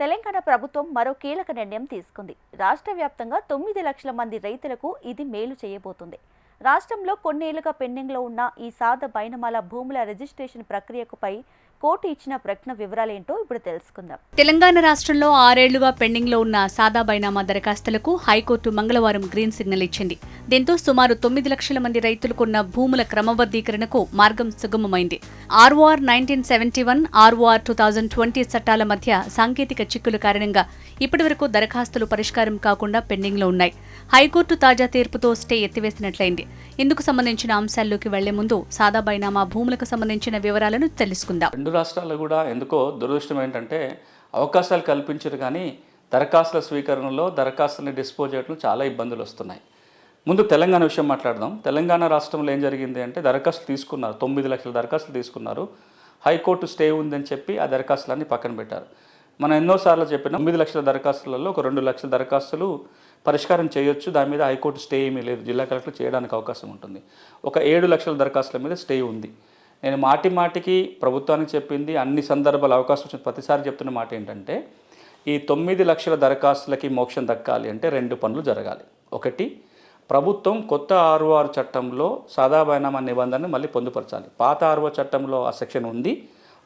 తెలంగాణ ప్రభుత్వం మరో కీలక నిర్ణయం తీసుకుంది. రాష్ట్ర వ్యాప్తంగా తొమ్మిది లక్షల మంది రైతులకు ఇది మేలు చేయబోతుంది. రాష్ట్రంలో కొన్నేళ్ళుగా పెండింగ్లో ఉన్న ఈ సాద బైనమాల భూముల రిజిస్ట్రేషన్ ప్రక్రియకుపై కోర్టు ఇచ్చిన ప్రకటన వివరాలేంటో ఇప్పుడు తెలుసుకుందాం. తెలంగాణ రాష్ట్రంలో ఆరేళ్ళుగా పెండింగ్లో ఉన్న సాదా బైనామా దరఖాస్తులకు హైకోర్టు మంగళవారం గ్రీన్ సిగ్నల్ ఇచ్చింది. దీంతో సుమారు తొమ్మిది లక్షల మంది రైతులకున్న భూముల క్రమబద్దీకరణకు మార్గం సుగమమైంది. ROR nineteen seventy one ROR two thousand twenty చట్టాల మధ్య సాంకేతిక చిక్కుల కారణంగా ఇప్పటివరకు దరఖాస్తులు పరిష్కారం కాకుండా పెండింగ్లో ఉన్నాయి. హైకోర్టు తాజా తీర్పుతో స్టే ఎత్తివేసినట్లయింది. ఇందుకు సంబంధించిన అంశాల్లోకి వెళ్ళే ముందు సాదా బైనామా భూములకు సంబంధించిన వివరాలను తెలుసుకుందాం. రెండు రాష్ట్రాలు కూడా ఎందుకో దురదృష్టం ఏంటంటే అవకాశాలు కల్పించరు కానీ దరఖాస్తుల స్వీకరణలో దరఖాస్తుల్ని డిస్పోజ్ చేయడంలో చాలా ఇబ్బందులు వస్తున్నాయి. ముందు తెలంగాణ విషయం మాట్లాడదాం. తెలంగాణ రాష్ట్రంలో ఏం జరిగింది అంటే దరఖాస్తు తీసుకున్నారు. తొమ్మిది లక్షల దరఖాస్తులు తీసుకున్నారు. హైకోర్టు స్టే ఉందని చెప్పి ఆ దరఖాస్తులన్నీ పక్కన పెట్టారు. మనం ఎన్నోసార్లు చెప్పిన తొమ్మిది లక్షల దరఖాస్తులలో ఒక రెండు లక్షల దరఖాస్తులు పరిష్కారం చేయొచ్చు. దాని మీద హైకోర్టు స్టే ఏమీ లేదు. జిల్లా కలెక్టర్ చేయడానికి అవకాశం ఉంటుంది. ఒక ఏడు లక్షల దరఖాస్తుల మీద స్టే ఉంది. నేను మాటి మాటికి ప్రభుత్వానికి చెప్పింది అన్ని సందర్భాలు అవకాశం వచ్చిన ప్రతిసారి చెప్తున్న మాట ఏంటంటే ఈ తొమ్మిది లక్షల దరఖాస్తులకి మోక్షం దక్కాలి అంటే రెండు పనులు జరగాలి. ఒకటి ప్రభుత్వం కొత్త ఆర్ఓఆర్ చట్టంలో సాదాబైనామా నిబంధనను మళ్ళీ పొందుపరచాలి. పాత ఆర్ఓ చట్టంలో ఆ సెక్షన్ ఉంది.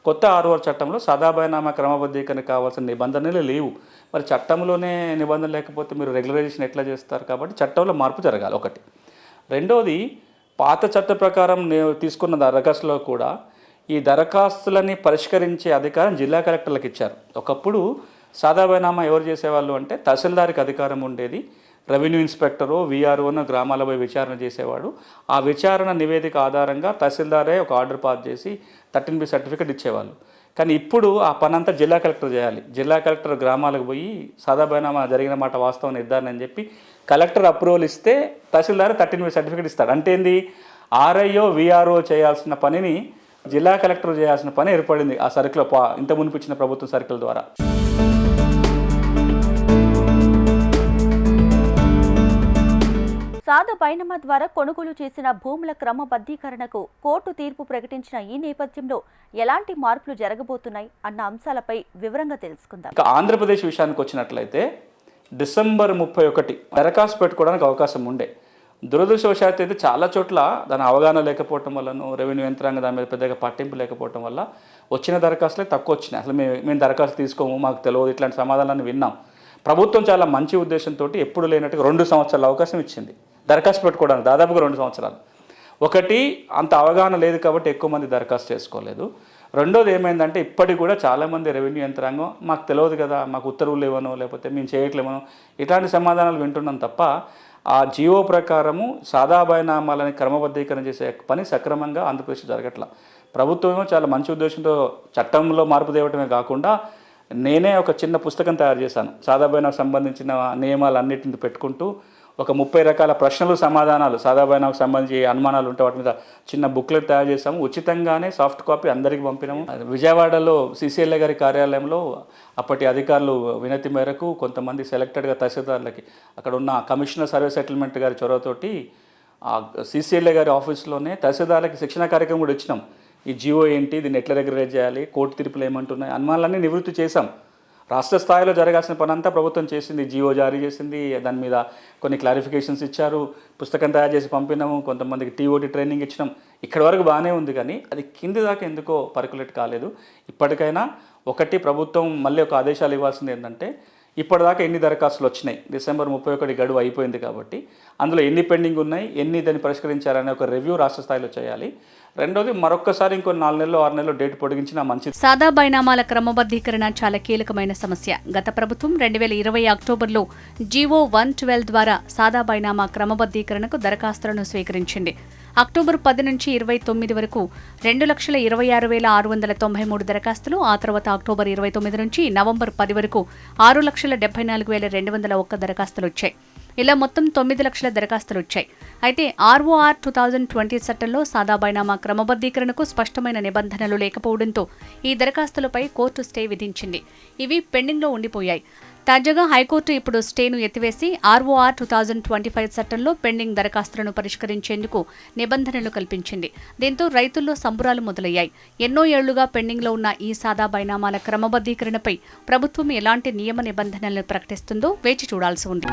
కొత్త ఆర్ఓఆర్ చట్టంలో సాదాబైనామా క్రమబద్ధీకరణ కావాల్సిన నిబంధనలు లేవు. మరి చట్టంలోనే నిబంధన లేకపోతే మీరు రెగ్యులరైజేషన్ ఎట్లా చేస్తారు కాబట్టి చట్టంలో మార్పు జరగాలి ఒకటి. రెండోది పాత చట్ట ప్రకారం నేను తీసుకున్న దరఖాస్తులో కూడా ఈ దరఖాస్తులని పరిష్కరించే అధికారం జిల్లా కలెక్టర్లకు ఇచ్చారు. ఒకప్పుడు సాదాబైనామా ఎవరు చేసేవాళ్ళు అంటే తహసీల్దార్కి అధికారం ఉండేది. రెవెన్యూ ఇన్స్పెక్టరో వీఆర్ఓనో గ్రామాలపై పోయి విచారణ చేసేవాడు. ఆ విచారణ నివేదిక ఆధారంగా తహసీల్దారే ఒక ఆర్డర్ పాస్ చేసి థర్టీన్ బి సర్టిఫికేట్ ఇచ్చేవాళ్ళు. కానీ ఇప్పుడు ఆ పనంతా జిల్లా కలెక్టర్ చేయాలి. జిల్లా కలెక్టర్ గ్రామాలకు పోయి సాదాబైనామా జరిగిన మాట వాస్తవం నిర్ధారణ అని చెప్పి కలెక్టర్ అప్రూవల్ ఇస్తే తహసీల్దార్ థర్టీన్ బి సర్టిఫికేట్ ఇస్తాడు. అంటే ఏంది? ఆర్ఐఓ వీఆర్ఓ చేయాల్సిన పనిని జిల్లా కలెక్టర్ చేయాల్సిన పని ఏర్పడింది ఆ సర్కిల్ ఇంత మునిపించిన ప్రభుత్వం సర్కిల్ ద్వారా. సాద బైనమా ద్వారా కొనుగోలు చేసిన భూముల క్రమబద్ధీకరణకు కోర్టు తీర్పు ప్రకటించిన ఈ నేపథ్యంలో ఎలాంటి మార్పులు జరగబోతున్నాయి అన్న అంశాలపై వివరంగా తెలుసుకుందాం. ఇక ఆంధ్రప్రదేశ్ విషయానికి వచ్చినట్లయితే డిసెంబర్ ముప్పై ఒకటి దరఖాస్తు పెట్టుకోవడానికి అవకాశం ఉండే. దురదృష్టవశాత్తు అయితే చాలా చోట్ల దాని అవగాహన లేకపోవటం వల్లనో రెవెన్యూ యంత్రాంగం దాని మీద పెద్దగా పట్టింపు లేకపోవటం వల్ల వచ్చిన దరఖాస్తులే తక్కువ వచ్చినాయి. అసలు మేము మేము దరఖాస్తు తీసుకోము మాకు తెలియదు ఇట్లాంటి సమాధానాన్ని విన్నాం. ప్రభుత్వం చాలా మంచి ఉద్దేశంతో ఎప్పుడు లేనట్టుగా రెండు సంవత్సరాల అవకాశం ఇచ్చింది. దరఖాస్తు పెట్టుకోవడానికి దాదాపుగా రెండు సంవత్సరాలు. ఒకటి అంత అవగాహన లేదు కాబట్టి ఎక్కువ మంది దరఖాస్తు చేసుకోలేదు. రెండోది ఏమైందంటే ఇప్పటికి కూడా చాలామంది రెవెన్యూ యంత్రాంగం మాకు తెలియదు కదా మాకు ఉత్తర్వులు ఇవ్వనో లేకపోతే మేము చేయట్లేమనో ఇట్లాంటి సమాధానాలు వింటున్నాం తప్ప ఆ జీవో ప్రకారము సాదా బైనామాలని క్రమబద్ధీకరణ చేసే పని సక్రమంగా ఆంధ్రప్రదేశ్ జరగట్ల. ప్రభుత్వమేమో చాలా మంచి ఉద్దేశంతో చట్టంలో మార్పు తేవటమే కాకుండా నేనే ఒక చిన్న పుస్తకం తయారు చేశాను. సాదా సంబంధించిన సంబంధించిన నియమాలన్నిటిని పెట్టుకుంటూ ఒక ముప్పై రకాల ప్రశ్నలు సమాధానాలు సాదాబైనాకు సంబంధించి అనుమానాలు ఉంటే వాటి మీద చిన్న బుక్లెట్ తయారు చేసాము ఉచితంగానే సాఫ్ట్ కాపీ అందరికీ పంపినాము. విజయవాడలో సిసిఎల్ఏ గారి కార్యాలయంలో అప్పటి అధికారులు వినతి మేరకు కొంతమంది సెలెక్టెడ్గా తహసీల్దారులకి అక్కడ ఉన్న కమిషనర్ సర్వే సెటిల్మెంట్ గారి చొరవతోటి ఆ గారి ఆఫీస్లోనే తహసీల్దార్లకి శిక్షణ కార్యక్రమం కూడా ఇచ్చినాం. ఈ జియో ఏంటి? దీన్ని ఎట్లా రెగ్యులేట్ చేయాలి? కోర్టు తీర్పులు ఏమంటున్నాయి? అనుమానాలన్నీ నివృత్తి చేశాం. రాష్ట్ర స్థాయిలో జరగాల్సిన పని అంతా ప్రభుత్వం చేసింది. జియో జారీ చేసింది. దాని మీద కొన్ని క్లారిఫికేషన్స్ ఇచ్చారు. పుస్తకం తయారు చేసి పంపినాము. కొంతమందికి టీఓటీ ట్రైనింగ్ ఇచ్చినాం. ఇక్కడి వరకు బాగానే ఉంది కానీ అది కింది దాకా ఎందుకో పర్కులేట్ కాలేదు. ఇప్పటికైనా ఒకటి ప్రభుత్వం మళ్ళీ ఒక ఆదేశాలు ఇవ్వాల్సింది ఏంటంటే ఇప్పటిదాకా ఎన్ని దరఖాస్తులు వచ్చినాయి? డిసెంబర్ ముప్పై ఒకటి గడువు అయిపోయింది కాబట్టి. అందులో ఎన్ని పెండింగ్ ఉన్నాయి? ఎన్ని దాన్ని పరిష్కరించారనే ఒక రివ్యూ రాష్ట్ర స్థాయిలో చేయాలి. రెండోది మరొక్కసారి ఇంకో నాలుగు నెలలు ఆరు నెలలు డేట్ పొడిగించినా మంచిది. సాదా బైనామాల క్రమబద్ధీకరణ చాలా కీలకమైన సమస్య. గత ప్రభుత్వం రెండు వేల ఇరవై అక్టోబర్లో జీవో వన్ ట్వెల్వ్ ద్వారా సాదా బైనామా క్రమబద్ధీకరణకు దరఖాస్తులను స్వీకరించింది. అక్టోబర్ పది నుంచి ఇరవై తొమ్మిది వరకు రెండు లక్షల ఇరవై ఆరు వేల ఆరు వందల తొంభై మూడు దరఖాస్తులు ఆ తర్వాత అక్టోబర్ ఇరవై తొమ్మిది నుంచి నవంబర్ పది వరకు ఆరు లక్షల డెబ్బై నాలుగు వేల రెండు వందల ఒక్క దరఖాస్తులు వచ్చాయి. ఇలా మొత్తం తొమ్మిది లక్షల దరఖాస్తులు వచ్చాయి. అయితే ఆర్ఓఆర్ టూ థౌజండ్ ట్వంటీ చట్టంలో సాదా బైనామా క్రమబద్ధీకరణకు స్పష్టమైన నిబంధనలు లేకపోవడంతో ఈ దరఖాస్తులపై కోర్టు స్టే విధించింది. ఇవి పెండింగ్లో ఉండిపోయాయి. తాజాగా హైకోర్టు ఇప్పుడు స్టేను ఎత్తివేసి ROR two thousand twenty five చట్టంలో పెండింగ్ దరఖాస్తులను పరిష్కరించేందుకు నిబంధనలు కల్పించింది. దీంతో రైతుల్లో సంబురాలు మొదలయ్యాయి. ఎన్నో ఏళ్ళుగా పెండింగ్లో ఉన్న ఈ సాదా బైనామాల క్రమబద్ధీకరణపై ప్రభుత్వం ఎలాంటి నియమ నిబంధనలను ప్రకటిస్తుందో వేచి చూడాల్సి ఉంది.